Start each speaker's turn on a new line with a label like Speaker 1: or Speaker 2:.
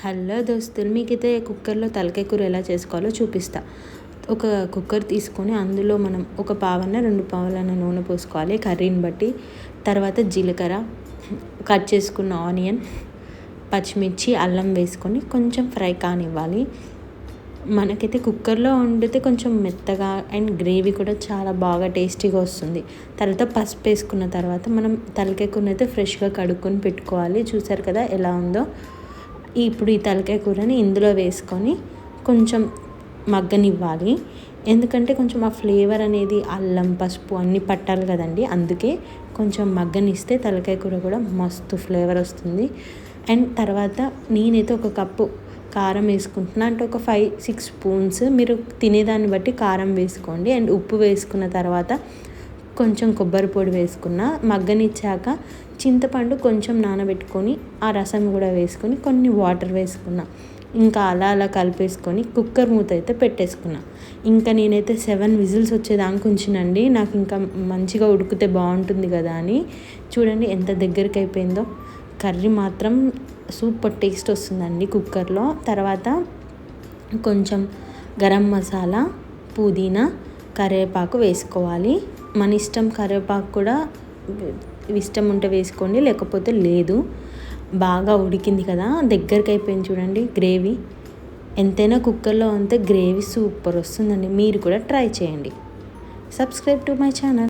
Speaker 1: Hello దోస్తులు మీకైతే కుక్కర్లో తలకాయ కూర ఎలా చేసుకోవాలో చూపిస్తా. ఒక కుక్కర్ తీసుకొని అందులో మనం ఒక పావన్న రెండు పావులన్న నూనె పోసుకోవాలి కర్రీని బట్టి. తర్వాత జీలకర్ర కట్ చేసుకున్న ఆనియన్ పచ్చిమిర్చి అల్లం వేసుకొని కొంచెం ఫ్రై కానివ్వాలి. మనకైతే కుక్కర్లో వండితే కొంచెం మెత్తగా అండ్ గ్రేవీ కూడా చాలా బాగా టేస్టీగా వస్తుంది. తర్వాత పసుపు వేసుకున్న తర్వాత మనం తలకాయ కూరని అయితే ఫ్రెష్గా కడుక్కొని పెట్టుకోవాలి. చూసారు కదా ఎలా ఉందో? ఇప్పుడు ఈ తలకాయ కూరని ఇందులో వేసుకొని కొంచెం మగ్గనివ్వాలి. ఎందుకంటే కొంచెం ఆ ఫ్లేవర్ అనేది అల్లం పసుపు అన్నీ పట్టాలి కదండి. అందుకే కొంచెం మగ్గనిస్తే తలకాయ కూర కూడా మస్తు ఫ్లేవర్ వస్తుంది. అండ్ తర్వాత నేనైతే ఒక కప్పు కారం వేసుకుంటున్నా. అంటే ఒక ఫైవ్ సిక్స్ స్పూన్స్ మీరు తినేదాన్ని బట్టి కారం వేసుకోండి. అండ్ ఉప్పు వేసుకున్న తర్వాత కొంచెం కొబ్బరి పొడి వేసుకున్న మగ్గనిచ్చాక చింతపండు కొంచెం నానబెట్టుకొని ఆ రసం కూడా వేసుకొని కొన్ని వాటర్ వేసుకున్న. ఇంకా అలా అలా కలిపేసుకొని కుక్కర్ మూత అయితే పెట్టేసుకున్నా. ఇంకా నేనైతే సెవెన్ విజిల్స్ వచ్చేదానికి ఉంచినండి. నాకు ఇంకా మంచిగా ఉడికితే బాగుంటుంది కదా అని. చూడండి ఎంత దగ్గరికి అయిపోయిందో. కర్రీ మాత్రం సూపర్ టేస్ట్ వస్తుందండి కుక్కర్లో. తర్వాత కొంచెం గరం మసాలా పుదీనా కరివేపాకు వేసుకోవాలి. మన ఇష్టం కరివేపాకు కూడా ఇష్టం ఉంటే వేసుకోండి లేకపోతే లేదు. బాగా ఉడికింది కదా దగ్గరికి అయిపోయింది చూడండి గ్రేవీ. ఎంతైనా కుక్కర్లో అంతే గ్రేవీ సూపర్ వస్తుందండి. మీరు కూడా ట్రై చేయండి. Subscribe to my channel.